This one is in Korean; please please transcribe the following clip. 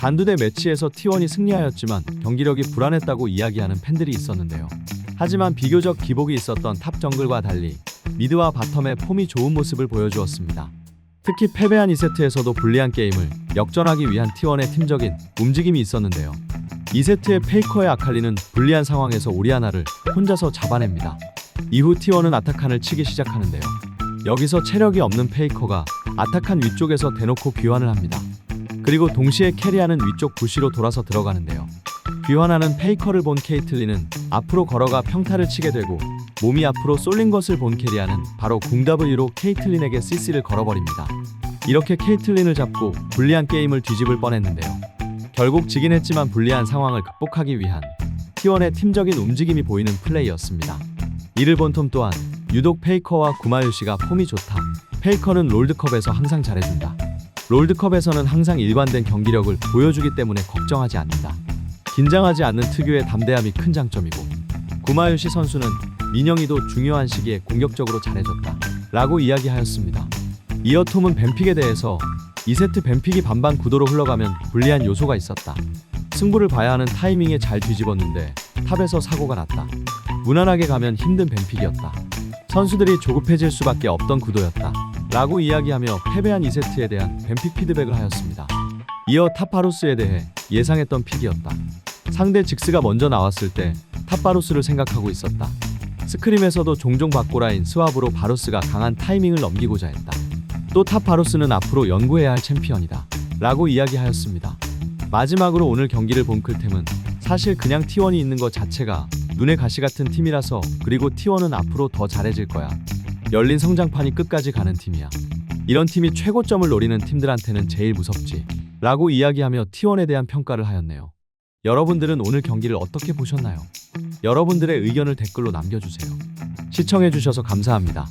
단두대 매치에서 T1이 승리하였지만 경기력이 불안했다고 이야기하는 팬들이 있었는데요. 하지만 비교적 기복이 있었던 탑 정글과 달리 미드와 바텀의 폼이 좋은 모습을 보여주었습니다. 특히 패배한 2세트에서도 불리한 게임을 역전하기 위한 T1의 팀적인 움직임이 있었는데요. 2세트의 페이커의 아칼리는 불리한 상황에서 오리아나를 혼자서 잡아냅니다. 이후 T1은 아타칸을 치기 시작하는데요. 여기서 체력이 없는 페이커가 아타칸 위쪽에서 대놓고 귀환을 합니다. 그리고 동시에 캐리하는 위쪽 부시로 돌아서 들어가는데요. 귀환하는 페이커를 본 케이틀린은 앞으로 걸어가 평타를 치게 되고 몸이 앞으로 쏠린 것을 본 캐리아는 바로 궁 W로 케이틀린에게 CC를 걸어버립니다. 이렇게 케이틀린을 잡고 불리한 게임을 뒤집을 뻔했는데요. 결국 지긴 했지만 불리한 상황을 극복하기 위한 T1의 팀적인 움직임이 보이는 플레이였습니다. 이를 본 톰 또한 유독 페이커와 구마유시가 폼이 좋다. 페이커는 롤드컵에서 항상 잘해준다. 롤드컵에서는 항상 일관된 경기력을 보여주기 때문에 걱정하지 않는다. 긴장하지 않는 특유의 담대함이 큰 장점이고 구마유시 선수는 민영이도 중요한 시기에 공격적으로 잘해줬다. 라고 이야기하였습니다. 이어 톰은 뱀픽에 대해서 2세트 뱀픽이 반반 구도로 흘러가면 불리한 요소가 있었다. 승부를 봐야 하는 타이밍에 잘 뒤집었는데 탑에서 사고가 났다. 무난하게 가면 힘든 뱀픽이었다. 선수들이 조급해질 수밖에 없던 구도였다. 라고 이야기하며 패배한 2세트에 대한 뱀픽 피드백을 하였습니다. 이어 탑바루스에 대해 예상했던 픽이었다. 상대 직스가 먼저 나왔을 때 탑바루스를 생각하고 있었다. 스크림에서도 종종 바꼬라인 스왑으로 바루스가 강한 타이밍을 넘기고자 했다. 또 탑바루스는 앞으로 연구해야 할 챔피언이다. 라고 이야기하였습니다. 마지막으로 오늘 경기를 본 클템은 사실 그냥 T1이 있는 것 자체가 눈에 가시 같은 팀이라서 그리고 T1은 앞으로 더 잘해질 거야. 열린 성장판이 끝까지 가는 팀이야. 이런 팀이 최고점을 노리는 팀들한테는 제일 무섭지. 라고 이야기하며 T1에 대한 평가를 하였네요. 여러분들은 오늘 경기를 어떻게 보셨나요? 여러분들의 의견을 댓글로 남겨주세요. 시청해주셔서 감사합니다.